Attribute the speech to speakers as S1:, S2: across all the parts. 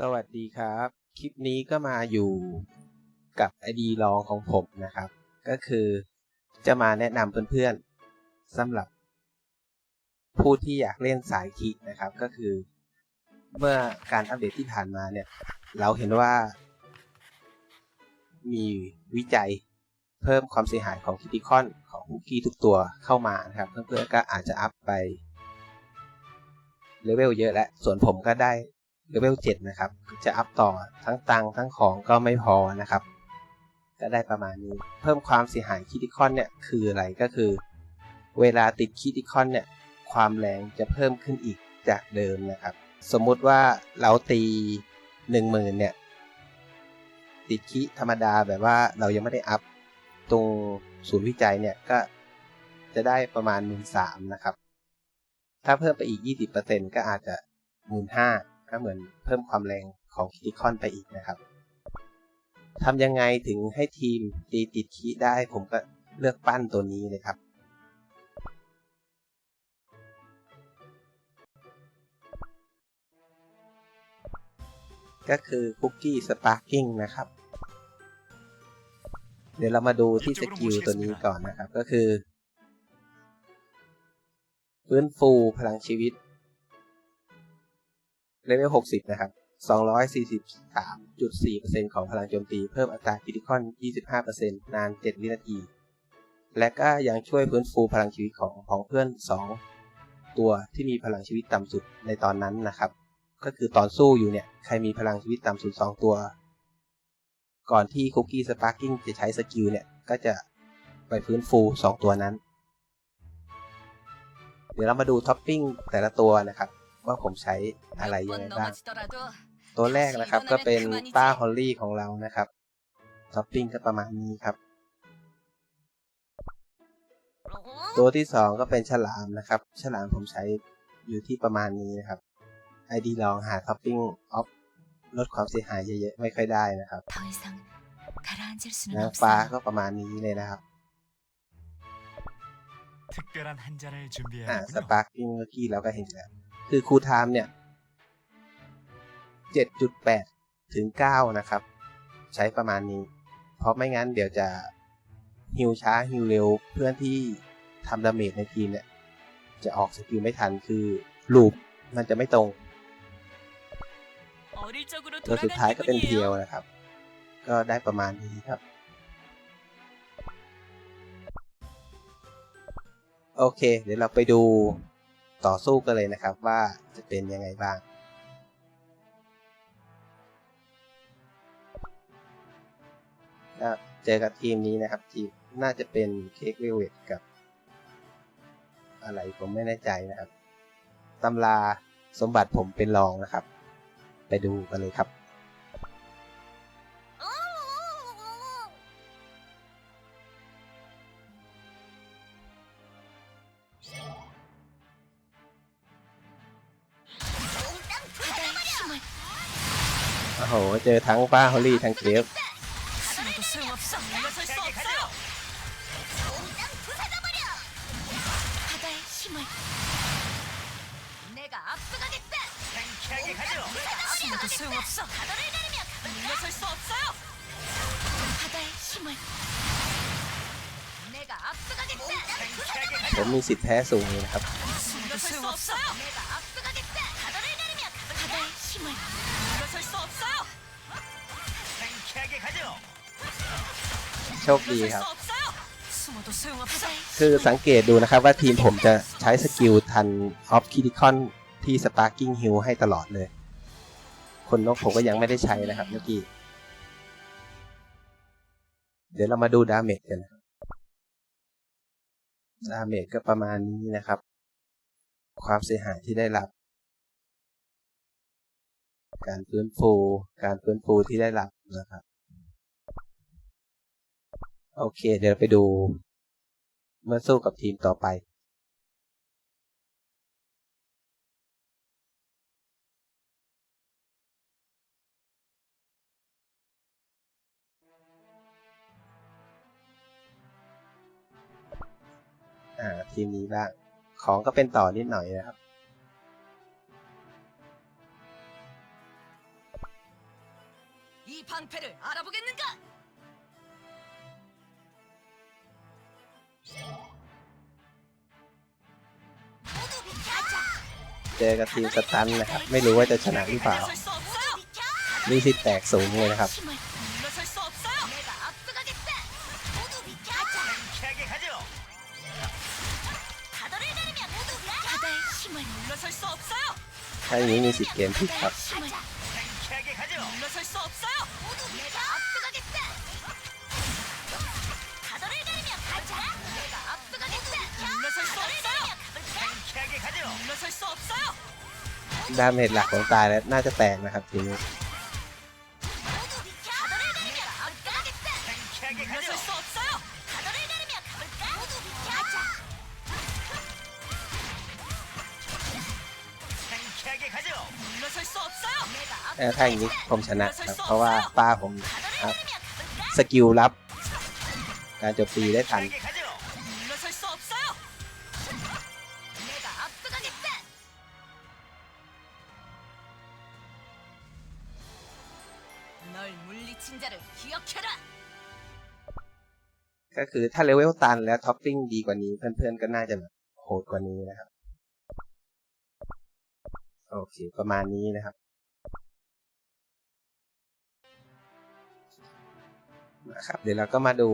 S1: สวัสดีครับ คลิปนี้ก็มาอยู่กับไอดีลองของผมนะครับ ก็คือจะมาแนะนำเพื่อนๆสำหรับ ผู้ที่อยากเล่นสายคินะครับ ก็คือ เมื่อการอัปเดตที่ผ่านมาเนี่ย เราเห็นว่า มีวิจัยเพิ่มความเสียหายของคิติคอนของคุกกี้ทุกตัวเข้ามานะครับ เพื่อนๆก็อาจจะอัพไปเลเวลเยอะแล้วส่วนผมก็ได้ เลเวล7นะครับ จะอัพต่อทั้งตังทั้งของก็ไม่พอนะครับ ก็ได้ประมาณนี้ เพิ่มความเสียหายคิติคอนเนี่ยคืออะไรก็คือ เวลาติดคิติคอนเนี่ยความแรงจะเพิ่มขึ้นอีกจากเดิมนะครับ สมมุติว่าเราตี1 0,000เนี่ยติดคิธรรมดาแบบว่าเรายังไม่ได้อัพตรงศูนย์วิจัยเนี่ยก็จะได้ประมาณ 1 3ื่นนะครับ ถ้าเพิ่มไปอีก 20%ก็อาจจะ 1 5ื่น ก็เหมือนเพิ่มความแรงของคิติคอนไปอีกนะครับทำยังไงถึงให้ทีมตีติดคีได้ ผมก็เลือกปั้นตัวนี้เลยครับ ก็คือคุกกี้สปาร์กิ้งนะครับ เดี๋ยวเรามาดูที่สกิลตัวนี้ก่อนนะครับก็คือ ฟื้นฟูพลังชีวิต เลเวล 60 นะครับ 243.4%ของพลังโจมตี เพิ่มอัตราคริติคอน 25%นาน 7 วินาที และก็ยังช่วยฟื้นฟูพลังชีวิตของของเพื่อน 2 ตัวที่มีพลังชีวิตต่ำสุดในตอนนั้นนะครับ ก็คือตอนสู้อยู่เนี่ย ใครมีพลังชีวิตต่ำสุด 2 ตัว ก่อนที่คุกกี้สปาร์กิ้งจะใช้สกิลเนี่ย ก็จะไปฟื้นฟู 2 ตัวนั้น เดี๋ยวเรามาดูท็อปปิ้งแต่ละตัวนะครับ ว่าผมใช้อะไรยังไงบ้าง ตัวแรกนะครับก็เป็นป้าฮอลลี่ของเรานะครับท็อปปิ้งก็ประมาณนี้ครับ ตัวที่สองก็เป็นฉลามนะครับ ฉลามผมใช้อยู่ที่ประมาณนี้นะครับไอดีลองหาท็อปปิ้งออฟลดความเสียหายเยอะๆไม่ค่อยได้นะครับนางฟ้าก็ประมาณนี้เลยนะครับอ่าสปาร์กิ้งเมื่อกี้เราก็เห็นแล้ว คือคูลไทม์เนี่ย 7.8 ถึง 9 นะครับ ใช้ประมาณนี้ เพราะไม่งั้นเดี๋ยวจะฮิวช้าฮิวเร็วเพื่อนที่ทำดาเมจในทีมเนี่ย จะออกสกิลไม่ทันคือลูปมันจะไม่ตรงตัวสุดท้ายก็เป็นเพียวนะครับ ก็ได้ประมาณนี้ครับ โอเค เดี๋ยวเราไปดู ต่อสู้กันเลยนะครับว่าจะเป็นยังไงบ้าง เจอกับทีมนี้นะครับ ทีมน่าจะเป็นเค้กเวลเวตกับ อะไรผมไม่แน่ใจนะครับตำราสมบัติผมเป็นรองนะครับ ไปดูกันเลยครับ อ้โห เจอทั้งป้าฮอลลี่ทั้งเก
S2: ลีคฟ
S1: ผมมีสิทธิ์แพ้สูงเลยนะครับ โชคดีครับ คือสังเกตดูนะครับว่าทีมผมจะใช้สกิลทันออฟคิติคอนที่สปาร์กิ้งฮิลให้ตลอดเลย คนนกผมก็ยังไม่ได้ใช้นะครับเมื่อกี้ เดี๋ยวเรามาดูดาเมจกัน ดาเมจก็ประมาณนี้นะครับ ความเสียหายที่ได้รับ การฟื้นฟู การฟื้นฟูที่ได้รับนะครับ โอเค เดี๋ยวเราไปดู เมื่อสู้กับทีมต่อไป อ่า ทีมนี้บ้าง ของก็เป็นต่อนิดหน่อยนะครับ
S2: 방패를 알아보겠는가?
S1: เจอกับทีมสตันนะครับ ไม่รู้ว่าจะชนะหรือเปล่า นี่ที่แตกสูงเลยนะครับช้นี้มีสิทธิ์เกมพลิครับ
S2: 물러설 수 없어요.
S3: 상쾌하게 가죠.
S2: 물러설 수 없어요.
S1: ดาเมจหลักของตายแล้วน่าจะแตกนะครับทีนี้
S2: 모두 비켜. 가더를 내리면 앞서가겠다.
S3: 상쾌하게 가죠.
S2: 물러설 수 없어요. 가더를 내리면 가볼까? 모두 비켜. 가자.
S3: 상쾌하게 가죠.
S2: 물러설 수 없어요. 내가
S1: เออถ้าอย่างนี้ผมชนะครับ เพราะว่าป้าผมอัพ
S2: 가더를 내리면 가볼까?
S1: สกิลรับ การโจมตีได้ทัน
S3: 상쾌하게 가죠.
S2: 죠. 널 물리친 자를 기억해라.
S1: ก็คือถ้าเลเวลตันแล้วท็อปปิ้งดีกว่านี้ เพื่อนๆก็น่าจะแบบโหดกว่านี้นะครับ โอเค ประมาณนี้นะครับ นะครับ เดี๋ยวเราก็มาดู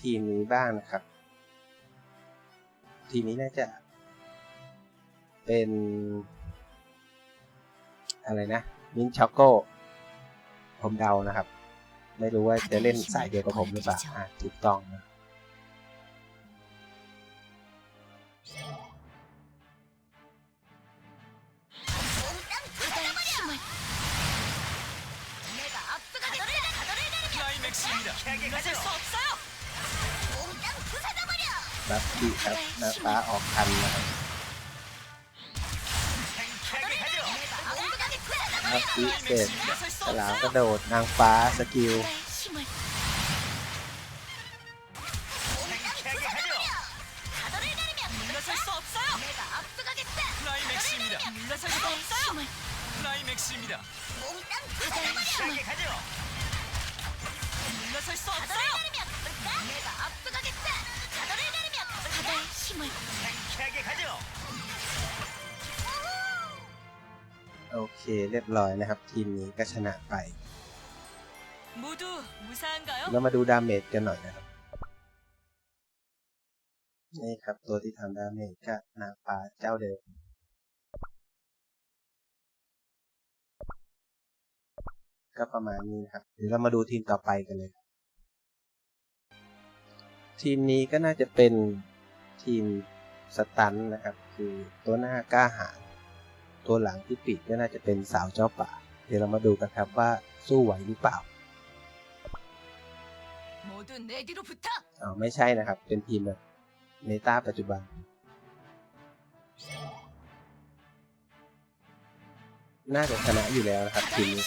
S1: ทีมนี้บ้างนะครับ ทีมนี้น่าจะเป็น อะไรนะ มินช็อกโก ผมเดานะครับ ไม่รู้ว่าจะเล่นสายเดียวกับผมหรือเปล่าถูกต้องนะ
S2: รั
S1: บดีครับหน้าตาออกคันนะครับ
S2: ครั
S1: บพิเศ
S2: ษ
S1: ฉลามกระโดดนางฟ้าสกิล โอเคเรียบร้อยนะครับ ทีมนี้ก็ชนะไป แล้วมาดูดาเมจกันหน่อยนะครับ นี่ครับตัวที่ทำดาเมจก็นาปาเจ้าเดิมก็ประมาณนี้ครับ เดี๋ยวเรามาดูทีมต่อไปกันเลย ทีมนี้ก็น่าจะเป็นทีมสตันนะครับ คือตัวหน้ากล้าหาญ ตัวหลังที่ปีกก็น่าจะเป็นสาวเจ้าป่า เดี๋ยวเรามาดูกันครับว่าสู้ไหวหรือเปล่าอ๋อไม่ใช่นะครับ เป็นทีมแบบเมต้าปัจจุบัน น่าจะชนะอยู่แล้วนะครับทีมนี้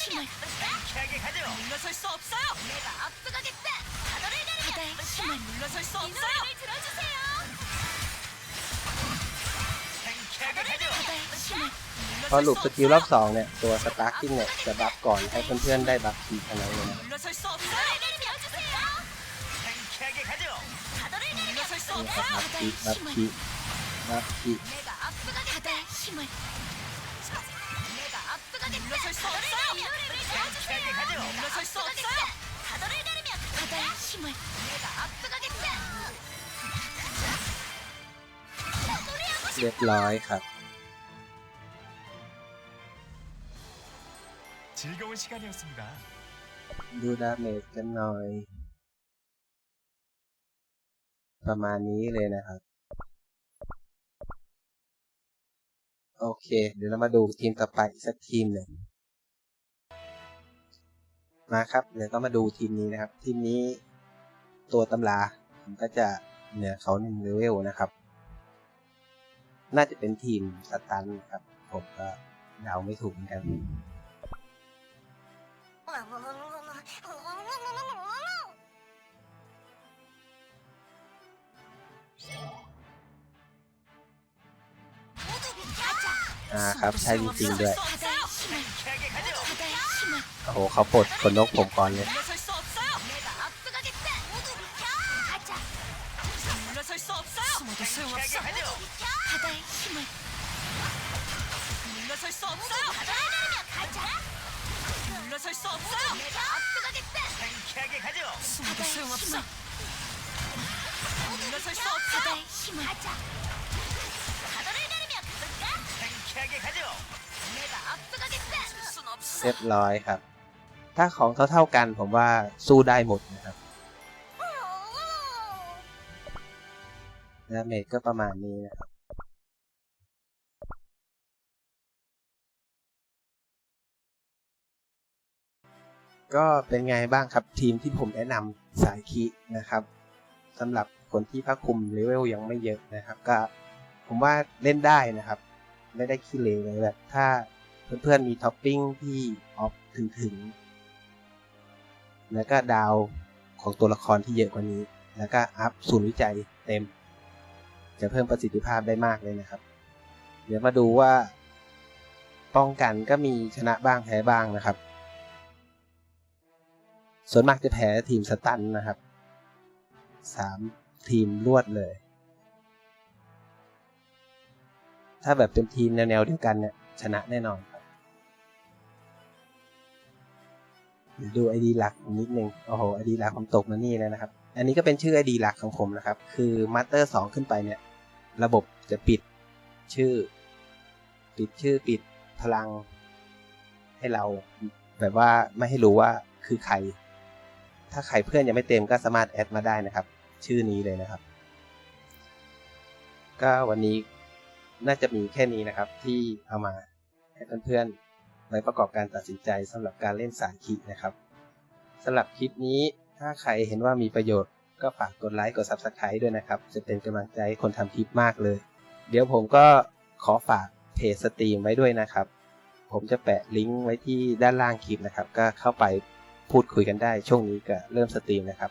S1: พอหลุดสกิลรอบสองเนี่ย ตัวสตาร์กิ้งเนี่ยจะบัฟก่อนให้เพื่อนๆได้บัฟทีเท่านั้นเลยนะบัฟทีบัฟทีบัฟทีเรียบร้อยครับ
S3: 즐거운 시간이었습니다.
S1: ดูดาเมจกันหน่อย ประมาณนี้เลยนะครับ โอเค เดี๋ยวเรามาดูทีมต่อไปอีกสักทีมหนึ่ง มาครับ เดี๋ยวก็มาดูทีมนี้นะครับ ทีมนี้ตัวตำราผมก็จะเหนือเขาหนึ่งเลเวลนะครับ น่าจะเป็นทีมสตันนะครับ ผมก็เดาไม่ถูกเหมือนกัน
S2: 모두 비켜자.
S1: อ่าครับใช่จริงๆด้วย โอ้โหเขาปลดคนนกผมก่อนเลย
S2: 물러설 수 없어요 내가 앞서가겠다 모두 비켜 가자 물러설 수 없어요 숨어도 소용없어
S3: 가죠.
S2: 모두 비켜 바다의 힘을 물러설 수 없어요 바다에 내리면 가자 물러설 수 없어요 내가 앞서가겠다
S3: 상쾌하게 가죠.
S2: 숨어도 소용없어 물러설 수 없어요 바다의 힘을 가자 바다를 내리면 가볼까
S3: 상쾌하게 가죠.
S2: 내가 앞서가겠다 쓸순 없어
S1: เรียบร้อยครับ ถ้าของเท่าๆกันผมว่าสู้ได้หมดนะครับดาเมจก็ประมาณนี้นะครับ ก็เป็นไงบ้างครับทีมที่ผมแนะนำสายคีนะครับสำหรับคนที่พักคุมเลเวลยังไม่เยอะนะครับ ก็ผมว่าเล่นได้นะครับ ไม่ได้ขี้เหร่เลยแบบถ้าเพื่อนๆมีท็อปปิ้งที่ออฟถึงๆแล้วก็ดาวของตัวละครที่เยอะกว่านี้ แล้วก็อัพศูนย์วิจัยเต็ม จะเพิ่มประสิทธิภาพได้มากเลยนะครับ เดี๋ยวมาดูว่า ป้องกันก็มีชนะบ้างแพ้บ้างนะครับ ส่วนมากจะแพ้ทีมสตันนะครับสามทีมรวดเลย ถ้าแบบเป็นทีมแนวๆเดียวกันเนี่ยชนะแน่นอนครับดูไอดีหลักนิดนึงโอ้โหไอดีหลักผมตกมานี่เลยนะครับ อันนี้ก็เป็นชื่อไอดีหลักของผมนะครับ คือมาสเตอร์สองขึ้นไปเนี่ย ระบบจะปิดชื่อ ปิดชื่อปิดพลัง ให้เราแบบว่าไม่ให้รู้ว่าคือใคร ถ้าใครเพื่อนยังไม่เต็มก็สามารถแอดมาได้นะครับ ชื่อนี้เลยนะครับ ก็วันนี้น่าจะมีแค่นี้นะครับ ที่เอามาให้เพื่อนๆไว้ประกอบการตัดสินใจสำหรับการเล่นสายคีนะครับสำหรับคลิปนี้ถ้าใครเห็นว่ามีประโยชน์ก็ฝากกดไลค์กด Subscribe ด้วยนะครับ จะเป็นกำลังใจคนทำคลิปมากเลย เดี๋ยวผมก็ขอฝากเพจสตรีมไว้ด้วยนะครับ ผมจะแปะลิงก์ไว้ที่ด้านล่างคลิปนะครับ ก็เข้าไป พูดคุยกันได้ช่วงนี้ก็เริ่มสตรีมนะครับ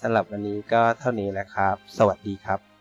S1: สำหรับวันนี้ก็เท่านี้แหละครับ สวัสดีครับ